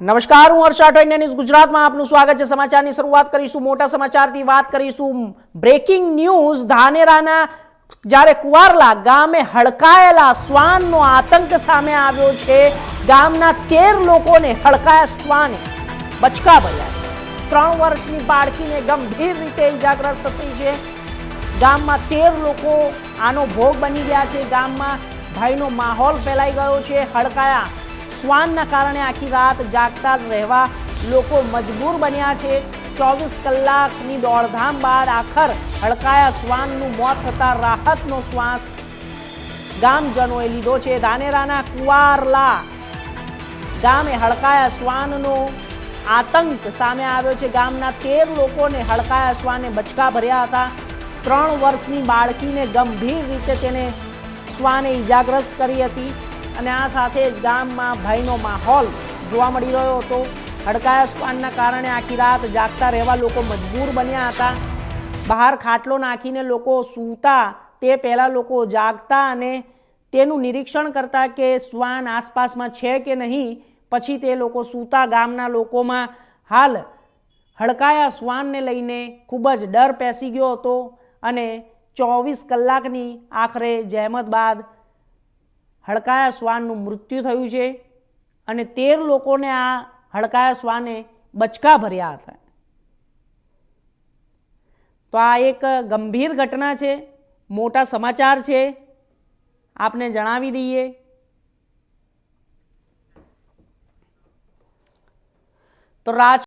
નમસ્કાર, હું હર્ષા ટોઇન્ડિયા ન્યૂઝ ગુજરાતમાં આપનું સ્વાગત છે. સમાચારની શરૂઆત કરીશું, મોટા સમાચારથી વાત કરીશું. બ્રેકિંગ ન્યૂઝ, ધાનેરાના જ્યારે કુવારલા ગામે હડકાયેલા શ્વાનનો આતંક સામે આવ્યો છે. ગામના તેર લોકોને હડકાયા શ્વાને બચકા ભર્યા ત્રણ વર્ષની બાળકીને ગંભીર રીતે ઇજાગ્રસ્ત થઈ છે. ગામમાં તેર લોકો આનો ભોગ બની ગયા છે. ગામમાં ભયનો માહોલ ફેલાઈ ગયો છે. હડકાયા શ્વાનના કારણે આખી રાત જાગતા રહેવા લોકો મજબૂર બન્યા છે. ચોવીસ કલાકની દોડધામ બાદ આખર હડકાયા શ્વાનનું મોત થતાં રાહતનો શ્વાસ ગામજનોએ લીધો છે. ધાનેરાના કુવારલા ગામે હડકાયા શ્વાનનો આતંક સામે આવ્યો છે. ગામના તેર લોકોને હડકાયા શ્વાને બચકા ભર્યા હતા. ત્રણ વર્ષની બાળકીને ગંભીર રીતે તેને શ્વાને ઈજાગ્રસ્ત કરી હતી. અને આ સાથે જ ગામમાં ભયનો માહોલ જોવા મળી રહ્યો હતો. હડકાયા શ્વાનના કારણે આખી રાત જાગતા રહેવા લોકો મજબૂર બન્યા હતા. બહાર ખાટલો નાખીને લોકો સૂતા, તે પહેલાં લોકો જાગતા અને તેનું નિરીક્ષણ કરતા કે શ્વાન આસપાસમાં છે કે નહીં, પછી તે લોકો સૂતા. ગામના લોકોમાં હાલ હડકાયા શ્વાનને લઈને ખૂબ જ ડર પેસી ગયો હતો અને ચોવીસ કલાકની આખરે જહેમત બાદ હડકાયા શ્વાનનું મૃત્યુ થયું છે અને તેર લોકોને આ હડકાયા શ્વાને બચકા ભર્યા હતા. તો આ એક ગંભીર ઘટના છે, મોટા સમાચાર છે, આપને જણાવી દઈએ. તો રાજ